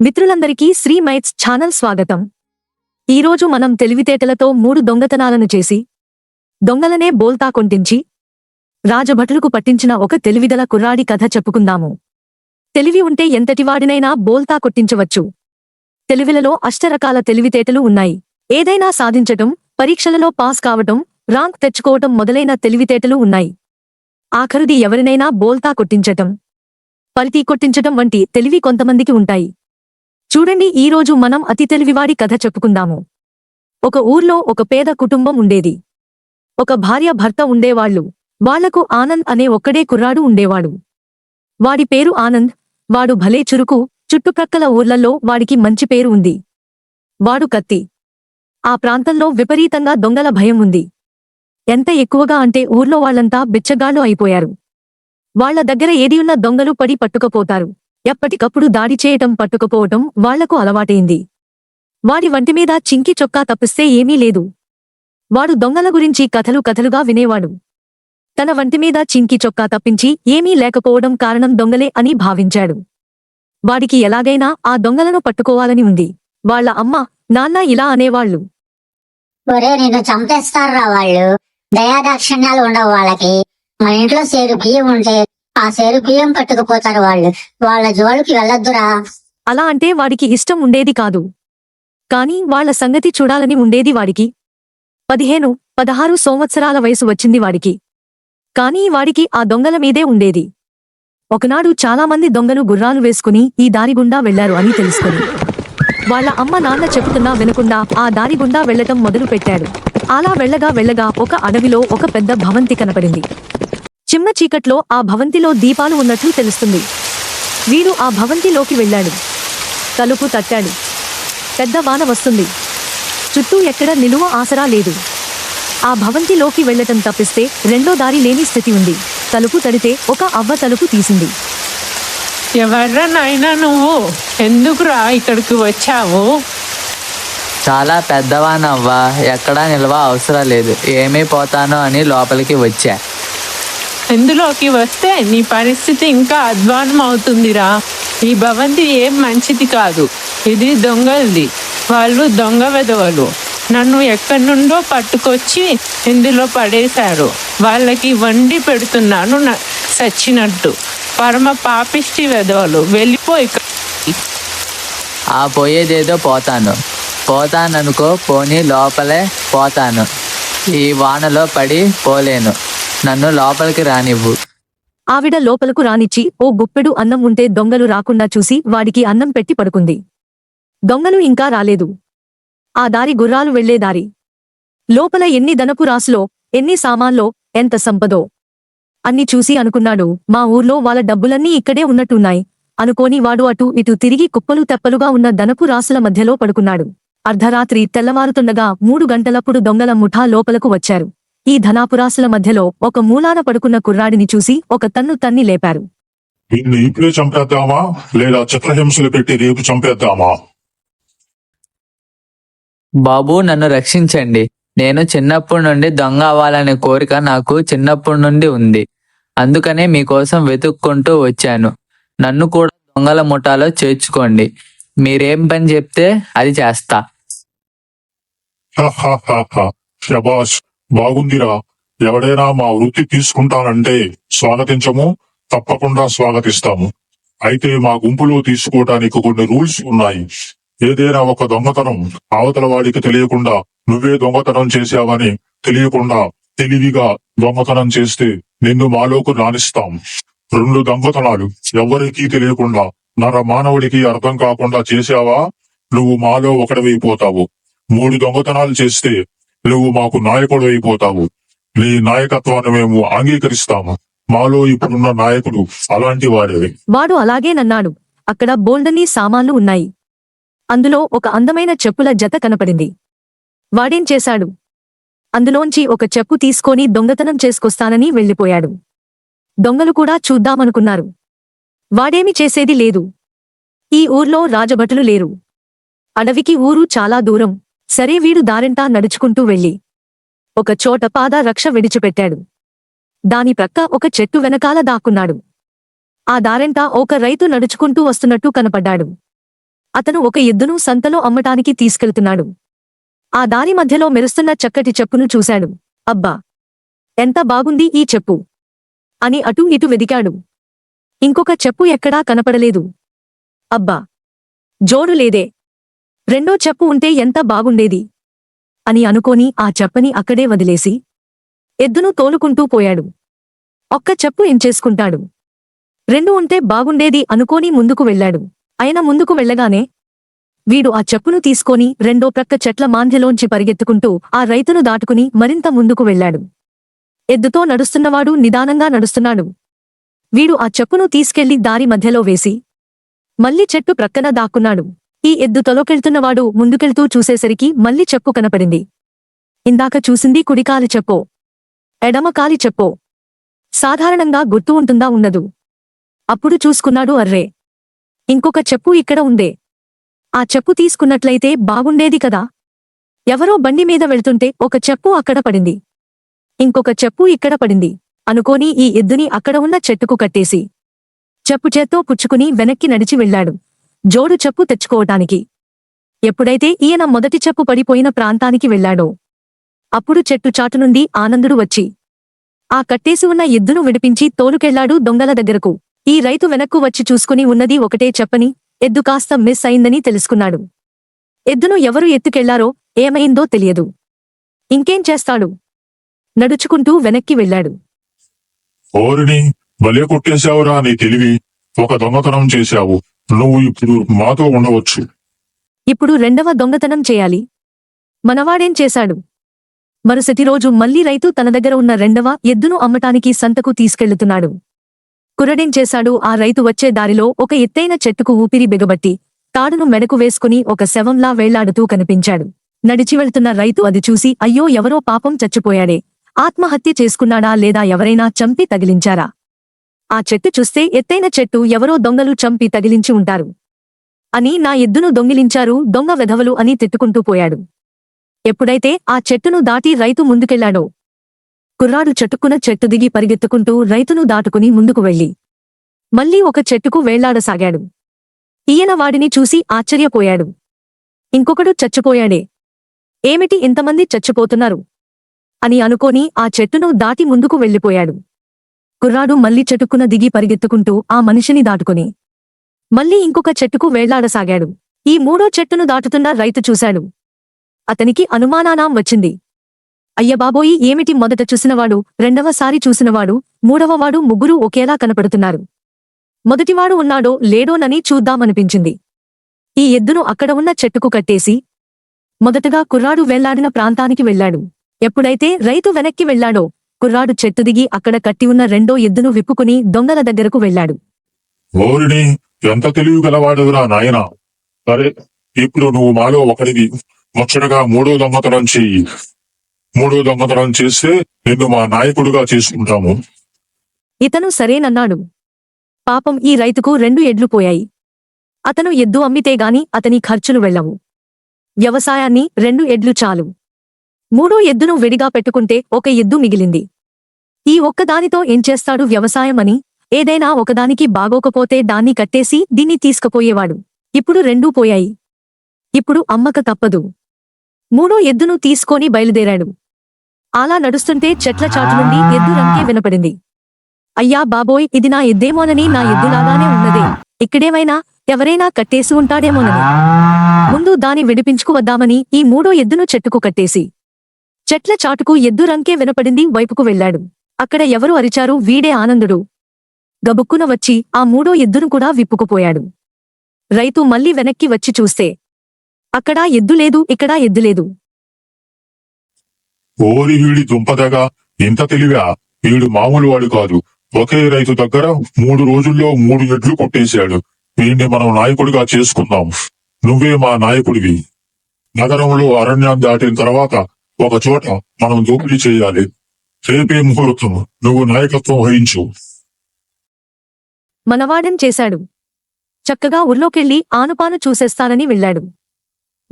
మిత్రులందరికీ Shri mites channel స్వాగతం. ఈరోజు మనం తెలివితేటలతో మూడు దొంగతనాలను చేసి దొంగలనే బోల్తా కొంటించి రాజభటులకు పట్టించిన ఒక తెలివిగల కుర్రాడి కథ చెప్పుకుందాము. తెలివి ఉంటే ఎంతటివాడినైనా బోల్తా కొట్టించవచ్చు. తెలివిలలో అష్టరకాల తెలివితేటలు ఉన్నాయి. ఏదైనా సాధించటం పరీక్షలలో పాస్ కావటం ర్యాంక్ తెచ్చుకోవటం మొదలైన తెలివితేటలు ఉన్నాయి. ఆఖరుది ఎవరినైనా బోల్తా కొట్టించటం. పల్టీ కొట్టించటం వంటి తెలివి కొంతమందికి ఉంటాయి. చూడండి ఈ రోజు మనం అతి తెలివివాడి కథ చెప్పుకుందాము. ఒక ఊర్లో ఒక పేద కుటుంబం ఉండేది. ఒక భార్య భర్త ఉండేవాళ్ళు వాళ్ళకు ఆనంద్ అనే ఒక్కడే కుర్రాడు ఉండేవాడు. వాడి పేరు ఆనంద్. వాడు భలే చురుకు. చుట్టుప్రక్కల ఊర్లలో వాడికి మంచి పేరు ఉంది. వాడు కత్తి. ఆ ప్రాంతంలో విపరీతంగా దొంగల భయం ఉంది. ఎంత ఎక్కువగా అంటే ఊర్లో వాళ్ళంతా బిచ్చగాళ్ళు అయిపోయారు. వాళ్ళ దగ్గర ఏది ఉన్న దొంగలు పడి పట్టుకపోతారు. ఎప్పటికప్పుడు దాడి చేయటం పట్టుకపోవటం వాళ్ళకు అలవాటైంది. వాడి వంటి మీద చింకి చొక్కా తప్పిస్తే ఏమీ లేదు. వాడు దొంగల గురించి కథలు కథలుగా వినేవాడు. తన వంటి మీద చింకి చొక్కా తప్పించి ఏమీ లేకపోవడం కారణం దొంగలే అని భావించాడు. వాడికి ఎలాగైనా ఆ దొంగలను పట్టుకోవాలని ఉంది. వాళ్ళ అమ్మ నాన్న ఇలా అనేవాళ్ళు ఒరే నిన్ను చంపేస్తారా వాళ్ళు? దయాదాక్షిణ్యాలు ఉండవు వాళ్ళకి. మా ఇంట్లో సేరు బియ్యం ఉంటే ఆ సేరు బియ్యం పట్టుకుపోతారు వాళ్ళు. వాళ్ళ జోలికి వెళ్ళొద్దురా. అలా అంటే వాడికి ఇష్టం ఉండేది కాదు. కాని వాళ్ళ సంగతి చూడాలని ఉండేది వాడికి. పదిహేను పదహారు సంవత్సరాల వయసు వచ్చింది వాడికి. కానీ వాడికి ఆ దొంగల మీదే ఉండేది. ఒకనాడు చాలామంది దొంగలు గుర్రాలు వేసుకుని ఈ దారి గుండా వెళ్ళారు అని తెలుసుకుని వాళ్ళ అమ్మ నాన్న చెబుతున్నా వినకుండా ఆ దారి గుండా వెళ్ళటం మొదలు పెట్టాడు అలా వెళ్ళగా వెళ్ళగా ఒక అడవిలో ఒక పెద్ద భవంతి కనపడింది. చిమ్మ చీకట్లో ఆ భవంతిలో దీపాలు ఉన్నట్లు తెలుస్తుంది. వీడు ఆ భవంతిలోకి వెళ్ళాడు. తలుపు తట్టాడు. పెద్ద వాన వస్తుంది. చుట్టూ ఎక్కడ నిలువ ఆసరా లేదు. ఆ భవంతిలోకి వెళ్ళటం తప్పిస్తే రెండో దారి లేని స్థితి ఉంది. తలుపు తడితే ఒక అవ్వ తలుపు తీసింది. ఎవర్రా నాయనా నువ్వు? ఎందుకురా ఇక్కడికి వచ్చావు? చాలా పెద్దవానవ్వా ఎక్కడా నిల్వ అవసరం లేదు. ఏమైపోతానో అని లోపలికి వచ్చా. ఇందులోకి వస్తే నీ పరిస్థితి ఇంకా అధ్వానం అవుతుందిరా ఈ భవంతి ఏం మంచిది కాదు. ఇది దొంగలది. వాళ్ళు దొంగ వెధవలు. నన్ను ఎక్కడి నుండో పట్టుకొచ్చి ఇందులో పడేశారు. వాళ్ళకి వండి పెడుతున్నాను న- చచ్చినట్టు పరమ పాపిష్టి వెధవలు వెళ్ళిపోయి ఆ పోయేదేదో పోతాను. పోతాననుకో పోనీ లోపలే పోతాను. ఈ వానలో పడి పోలేను. నన్ను లోపలికి రానివ్వు. ఆవిడ లోపలకు రానిచ్చి ఓ గుప్పెడు అన్నం ఉంటే దొంగలు రాకుండా చూసి వాడికి అన్నం పెట్టి పడుకుంది. దొంగలు ఇంకా రాలేదు. ఆ దారి గుర్రాలు వెళ్ళే దారి. లోపల ఎన్ని దనపు రాసులో ఎన్ని సామాన్లో ఎంత సంపదో. అన్ని చూసి అనుకున్నాడు మా ఊర్లో వాళ్ళ డబ్బులన్నీ ఇక్కడే ఉన్నట్టున్నాయి అనుకోని వాడు అటు ఇటు తిరిగి కుప్పలు తెప్పలుగా ఉన్న దనపు రాసుల మధ్యలో పడుకున్నాడు. అర్ధరాత్రి తెల్లవారుతుండగా మూడు గంటలప్పుడు దొంగల ముఠా లోపలకు వచ్చారు. ఈ ధనాపురాసుల మధ్యలో ఒక మూలాన పడుకున్న కుర్రాడిని చూసి ఒక తన్ను తన్ని లేపారు. వీడిని ఇప్పుడే చంపేద్దామా? లేదా చిత్రహింసలు పెట్టి రేపు చంపేద్దామా? బాబు నన్ను రక్షించండి. నేను చిన్నప్పటి నుండి దొంగ అవ్వాలనే కోరిక నాకు చిన్నప్పటి నుండి ఉంది. అందుకనే మీకోసం వెతుక్కుంటూ వచ్చాను. నన్ను కూడా దొంగల ముఠాలో చేర్చుకోండి. మీరేం పని చెప్తే అది చేస్తా. శబాష్ బాగుందిరా. ఎవడైనా మా వృత్తి తీసుకుంటానంటే స్వాగతించము తప్పకుండా స్వాగతిస్తాము. అయితే మా గుంపులో తీసుకోవటానికి కొన్ని రూల్స్ ఉన్నాయి. ఏదైనా ఒక దొంగతనం అవతల వాడికి తెలియకుండా నువ్వే దొంగతనం చేశావని తెలియకుండా తెలివిగా దొంగతనం చేస్తే నిన్ను మాలోకి రాణిస్తాం రెండు దొంగతనాలు ఎవరికీ తెలియకుండా నర మానవుడికి అర్థం కాకుండా చేశావా? నువ్వు మాలో ఒకడవైపోతావు. మూడు దొంగతనాలు చేస్తే నువ్వు మాకు నాయకుడు అయిపోతావు. నీ నాయకత్వాన్ని మేము అంగీకరిస్తాము. మాలో ఇప్పుడున్న నాయకుడు అలాంటి వాడే. వాడు అలాగే నన్నాడు. అక్కడ బోల్డన్ని సామాన్లు ఉన్నాయి. అందులో ఒక అందమైన చెప్పుల జత కనపడింది. వాడేం చేశాడు? అందులోంచి ఒక చెప్పు తీసుకొని దొంగతనం చేసుకొస్తానని వెళ్ళిపోయాడు. దొంగలు కూడా చూద్దామనుకున్నారు. వాడేమి చేసేది లేదు. ఈ ఊర్లో రాజభటులు లేరు. అడవికి ఊరు చాలా దూరం. సరే వీడు దారెంటా నడుచుకుంటూ వెళ్ళి ఒక చోట పాద రక్ష విడిచిపెట్టాడు. దాని ప్రక్క ఒక చెట్టు వెనకాల దాక్కున్నాడు. ఆ దారెంటా ఒక రైతు నడుచుకుంటూ వస్తున్నట్టు కనపడ్డాడు. అతను ఒక ఎద్దును సంతలో అమ్మటానికి తీసుకెళ్తున్నాడు. ఆ దారి మధ్యలో మెరుస్తున్న చక్కటి చెప్పును చూశాడు. అబ్బా! ఎంత బాగుంది ఈ చెప్పు! అని అటూ ఇటు వెదికాడు. ఇంకొక చెప్పు ఎక్కడా కనపడలేదు. అబ్బా! జోడు లేదే! రెండో చెప్పు ఉంటే ఎంత బాగుండేది? అని అనుకోని ఆ చెప్పని అక్కడే వదిలేసి ఎద్దును తోలుకుంటూ పోయాడు. ఒక్క చెప్పు ఎంచేసుకుంటాడు రెండు ఉంటే బాగుండేది అనుకోని ముందుకు వెళ్ళాడు. అయిన ముందుకు వెళ్ళగానే వీడు ఆ చెప్పును తీసుకొని రెండో ప్రక్క చెట్ల మాంధ్యలోంచి పరిగెత్తుకుంటూ ఆ రైతును దాటుకుని మరింత ముందుకు వెళ్ళాడు. ఎద్దుతో నడుస్తున్నవాడు నిదానంగా నడుస్తున్నాడు. వీడు ఆ చెప్పును తీసుకెళ్ళి దారి మధ్యలో వేసి మళ్ళీ చెట్టు ప్రక్కన దాక్కున్నాడు. ఈ ఎద్దు తొలకెళ్తున్నవాడు ముందుకెళ్తూ చూసేసరికి మళ్ళీ చెప్పు కనపడింది. ఇందాక చూసింది కుడికాలి చెప్పో ఎడమ కాలి చెప్పో సాధారణంగా గుర్తు ఉంటుందా ఉండదు అప్పుడు చూసుకున్నాడు అర్రే. ఇంకొక చెప్పు ఇక్కడ ఉందే. ఆ చెప్పు తీసుకున్నట్లయితే బాగుండేది కదా. ఎవరో బండి మీద వెళ్తుంటే ఒక చెప్పు అక్కడ పడింది. ఇంకొక చెప్పు ఇక్కడ పడింది. అనుకోని ఈ ఎద్దుని అక్కడ ఉన్న చెట్టుకు కట్టేసి. చెప్పు చేత్తో పుచ్చుకుని వెనక్కి నడిచి వెళ్ళాడు. జోడు చెప్పు తెచ్చుకోవటానికి. ఎప్పుడైతే ఈయన మొదటి చెప్పు పడిపోయిన ప్రాంతానికి వెళ్ళాడో అప్పుడు చెట్టు చాటు నుండి ఆనందుడు వచ్చి ఆ కట్టేసి ఉన్న ఎద్దును విడిపించి తోలుకెళ్ళాడు దొంగల దగ్గరకు. ఈ రైతు వెనక్కు వచ్చి చూసుకుని ఉన్నది ఒకటే చెప్పని ఎద్దు కాస్త మిస్ అయిందని తెలుసుకున్నాడు. ఎద్దును ఎవరు ఎత్తుకెళ్ళారో ఏమైందో తెలియదు. ఇంకేం చేస్తాడు? నడుచుకుంటూ వెనక్కి వెళ్ళాడు. ఓరిని భలే కొట్టేశావురా నీ తెలివి. ఒక దొంగతనం చేశావు. నువ్వు ఇప్పుడు మాతో ఉండవచ్చు. ఇప్పుడు రెండవ దొంగతనం చేయాలి. మనవాడేం చేశాడు? మరుసటి రోజు మళ్ళీ రైతు తన దగ్గర ఉన్న రెండవ ఎద్దును అమ్మటానికి సంతకు తీసుకెళ్తున్నాడు కుర్రడేం చేశాడు? ఆ రైతు వచ్చే దారిలో ఒక ఎత్తైన చెట్టుకు ఊపిరి బిగబట్టి తాడును మెడకు వేసుకుని ఒక శవంలా వేళ్ళాడుతూ కనిపించాడు. నడిచి వెళ్తున్న రైతు అది చూసి అయ్యో ఎవరో పాపం చచ్చిపోయాడే. ఆత్మహత్య చేసుకున్నాడా లేదా ఎవరైనా చంపి తగిలించారా? ఆ చెట్టు చూస్తే ఎత్తైన చెట్టు ఎవరో దొంగలు చంపి తగిలించి ఉంటారు. అని నా ఎద్దును దొంగిలించారు దొంగ వెధవలు అని తిట్టుకుంటూ పోయాడు. ఎప్పుడైతే ఆ చెట్టును దాటి రైతు ముందుకెళ్ళాడో కుర్రాడు చెట్టుకున చెట్టు దిగి పరిగెత్తుకుంటూ రైతును దాటుకుని ముందుకు వెళ్ళి మళ్ళీ ఒక చెట్టుకు వేళ్ళాడసాగాడు. ఈయన వాడిని చూసి ఆశ్చర్యపోయాడు. ఇంకొకడు చచ్చిపోయాడే. ఏమిటి ఇంతమంది చచ్చిపోతున్నారు? అని అనుకోని ఆ చెట్టును దాటి ముందుకు వెళ్ళిపోయాడు. కుర్రాడు మళ్ళీ చెట్టుకున దిగి పరిగెత్తుకుంటూ ఆ మనిషిని దాటుకుని. మళ్ళీ ఇంకొక చెట్టుకు వేళ్ళాడసాగాడు. ఈ మూడో చెట్టును దాటుతున్న రైతు చూశాడు. అతనికి అనుమానానాం వచ్చింది. అయ్యబాబోయి ఏమిటి మొదట చూసినవాడు రెండవసారి చూసినవాడు మూడవవాడు ముగ్గురూ ఒకేలా కనపడుతున్నారు. మొదటివాడు ఉన్నాడో లేడోనని చూద్దామనిపించింది. ఈ ఎద్దును అక్కడ ఉన్న చెట్టుకు కట్టేసి మొదటగా కుర్రాడు వెళ్ళాడిన ప్రాంతానికి వెళ్ళాడు. ఎప్పుడైతే రైతు వెనక్కి వెళ్ళాడో కుర్రాడు చెట్టు దిగి అక్కడ కట్టి ఉన్న రెండో ఎద్దును విప్పుకుని దొంగల దగ్గరకు వెళ్ళాడు. ఓరిని ఎంత తెలివి గలవాడురా నాయనా? సరే ఇప్పుడు నువ్వు మాలో ఒకడివి. ముచ్చటగా మూడో దొంగతనం చెయ్యి. మూడో దొంగతనం చేస్తే నిన్ను మా నాయకుడిగా చేసుకుంటాము. ఇతను సరేనన్నాడు. పాపం ఈ రైతుకు రెండు ఎడ్లు పోయాయి. అతను ఎద్దు అమ్మితే గాని అతని ఖర్చులు వెళ్ళవు. వ్యవసాయాన్ని రెండు ఎడ్లు చాలు. మూడో ఎద్దును విడిగా పెట్టుకుంటే ఒక ఎద్దు మిగిలింది. ఈ ఒక్కదానితో ఏం చేస్తాడు వ్యవసాయమని? ఏదైనా ఒకదానికి బాగోకపోతే దాన్ని కట్టేసి దీన్ని తీసుకుపోయేవాడు. ఇప్పుడు రెండూ పోయాయి. ఇప్పుడు అమ్మక తప్పదు. మూడో ఎద్దును తీసుకొని బయలుదేరాడు. అలా నడుస్తుంటే చెట్ల చాటు నుండి ఎద్దు రంకే వినపడింది. అయ్యా బాబోయ్ ఇది నా ఎద్దేమోనని నా ఎద్దులాగానే ఉన్నదే. ఇక్కడేమైనా ఎవరైనా కట్టేసి ఉంటాడేమోనని. ముందు దాని విడిపించుకు వద్దామని ఈ మూడో ఎద్దును చెట్టుకు కట్టేసి. చెట్ల చాటుకు ఎద్దు రంకే వినపడింది వైపుకు వెళ్ళాడు. అక్కడ ఎవరు అరిచారు వీడే ఆనందుడు. గబుక్కున వచ్చి ఆ మూడో ఎద్దును కూడా విప్పుకుపోయాడు. రైతు మళ్ళీ వెనక్కి వచ్చి చూస్తే అక్కడా ఎద్దు లేదు ఇక్కడా ఎద్దు లేదు. ఓరి వీడి దుంపదగా ఇంత తెలివా? వీడు మామూలు వాడు కాదు. ఒకే రైతు దగ్గర మూడు రోజుల్లో మూడు ఎడ్లు కొట్టేశాడు. వీడిని మనం నాయకుడిగా చేసుకుందాం. నువ్వే మా నాయకుడివి. నగరంలో అరణ్యం దాటిన తర్వాత ఒక చోట మనం దోపిడీ చేయాలి. రేపే ముహూర్తం నువ్వు నాయకత్వం వహించు. మనవాడెం చేశాడు. చక్కగా ఊర్లోకెళ్ళి ఆనుపాను చూసేస్తానని వెళ్ళాడు.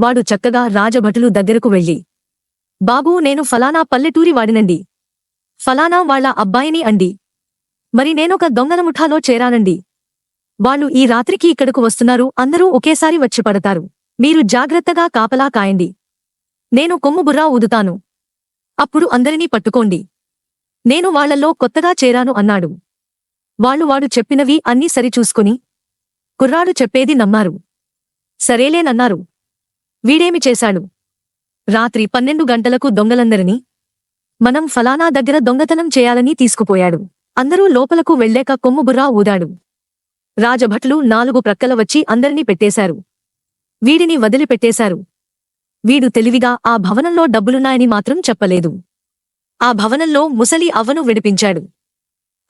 వాడు చక్కగా రాజభటులు దగ్గరకు వెళ్ళి బాబూ నేను ఫలానా పల్లెటూరి వాడినండి. ఫలానా వాళ్ళ అబ్బాయిని అండి. మరి నేనొక దొంగల ముఠాలో చేరానండి. వాళ్ళు ఈ రాత్రికి ఇక్కడకు వస్తున్నారు అందరూ ఒకేసారి వచ్చి పడతారు. మీరు జాగ్రత్తగా కాపలా కాయండి. నేను కొమ్ము బుర్రా ఊదుతాను. అప్పుడు అందరినీ పట్టుకోండి. నేను వాళ్ళల్లో కొత్తగా చేరాను అన్నాడు. వాళ్ళు వాడు చెప్పినవి అన్నీ సరిచూసుకుని కుర్రాడు చెప్పేది నమ్మారు. సరేలేనన్నారు. వీడేమి చేశాడు? రాత్రి పన్నెండు గంటలకు దొంగలందరినీ మనం ఫలానా దగ్గర దొంగతనం చేయాలని తీసుకుపోయాడు. అందరూ లోపలకు వెళ్ళేక కొమ్ము బుర్రా ఊదాడు. రాజభట్లు నాలుగు ప్రక్కల వచ్చి అందరినీ పెట్టేశారు. వీడిని వదిలిపెట్టేశారు. వీడు తెలివిగా ఆ భవనంలో డబ్బులున్నాయని మాత్రం చెప్పలేదు. ఆ భవనంలో ముసలి అవ్వను విడిపించాడు.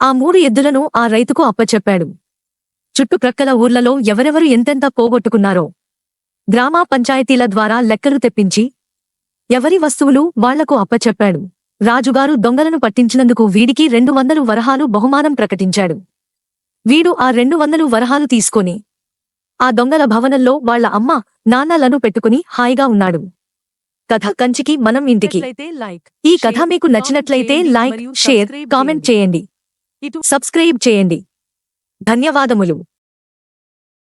ఆ మూడు ఎద్దులను ఆ రైతుకు అప్పచెప్పాడు. చుట్టుప్రక్కల ఊర్లలో ఎవరెవరు ఎంతెంత పోగొట్టుకున్నారో. గ్రామ పంచాయతీల ద్వారా లెక్కలు తెప్పించి ఎవరి వస్తువులు వాళ్ళకు అప్పచెప్పాడు. రాజుగారు దొంగలను పట్టించినందుకు వీడికి రెండు వందలు వరహాలు బహుమానం ప్రకటించాడు. వీడు ఆ రెండు వందలు వరహాలు తీసుకొని ఆ దొంగల భవనంలో వాళ్ళ అమ్మ నాన్నలను పెట్టుకుని హాయిగా ఉన్నాడు. కథ కంచికి మనం ఇంటికి. ఈ కథ మీకు నచ్చినట్లయితే లైక్ షేర్ కామెంట్ చేయండి. సబ్స్క్రైబ్ చేయండి. ధన్యవాదములు.